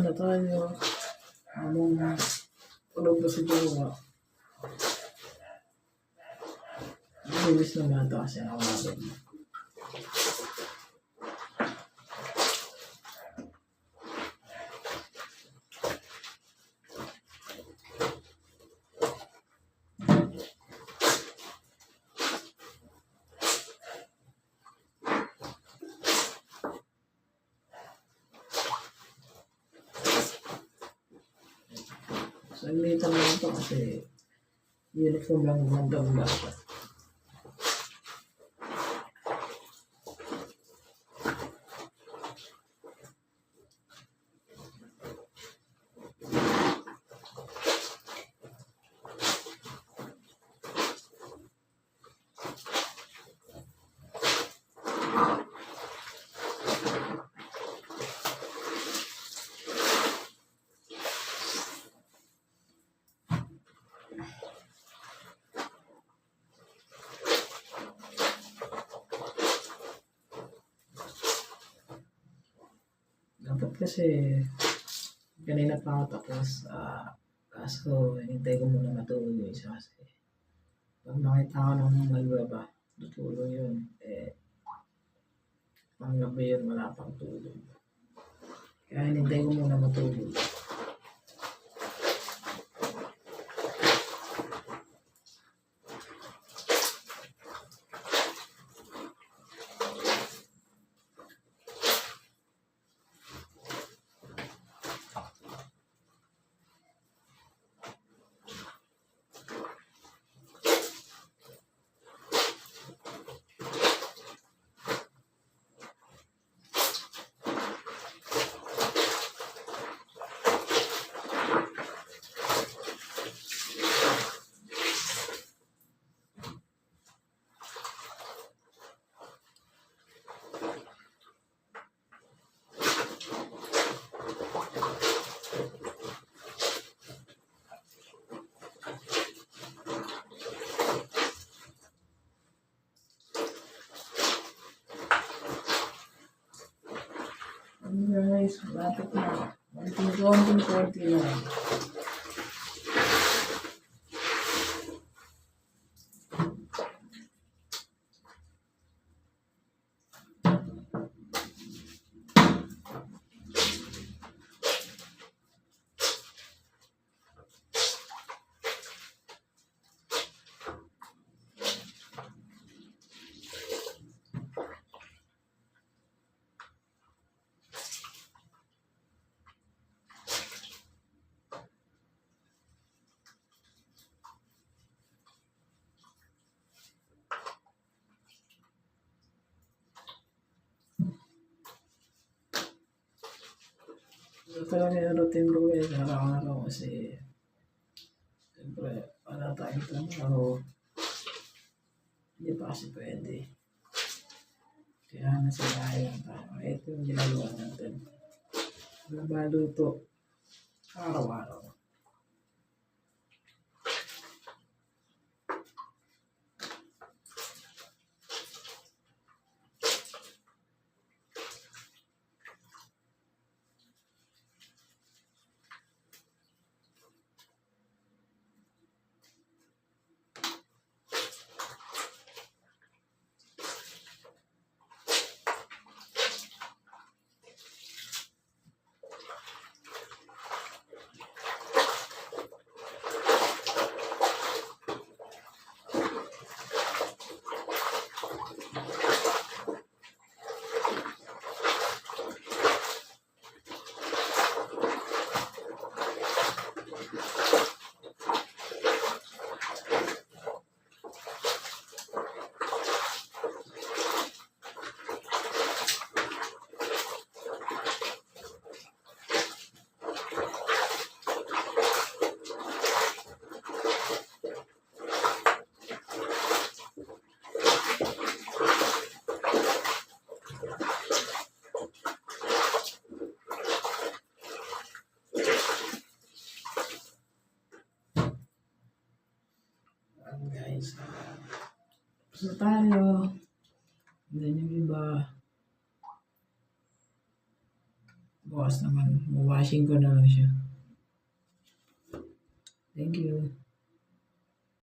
muna tayo. Anong tulog ba si Jowa? Bilis naman ito kasi nakawagod mo. Saglit lang ito kasi uniform lang naman daw dapat. Dapat kasi kanina pa ako tapos ah kaso hinintay ko muna matulog yung isa kasi pag nakita ko nung nagbaba tutulog yun eh panggabi yun wala pang tulog kaya hinintay ko muna matulog guys, malapit na. Konting konting Ito talaga yung routine ko guys, araw-araw kasi siyempre wala tayong trabaho. Hindi pa kasi pwede. Kaya nasa bahay lang tayo. Ito yung ginagawa natin. Nabaluto araw-araw. Ayan guys. Tapos na tayo. Tignan yung iba. Bukas naman, washing ko na lang siya. Thank you.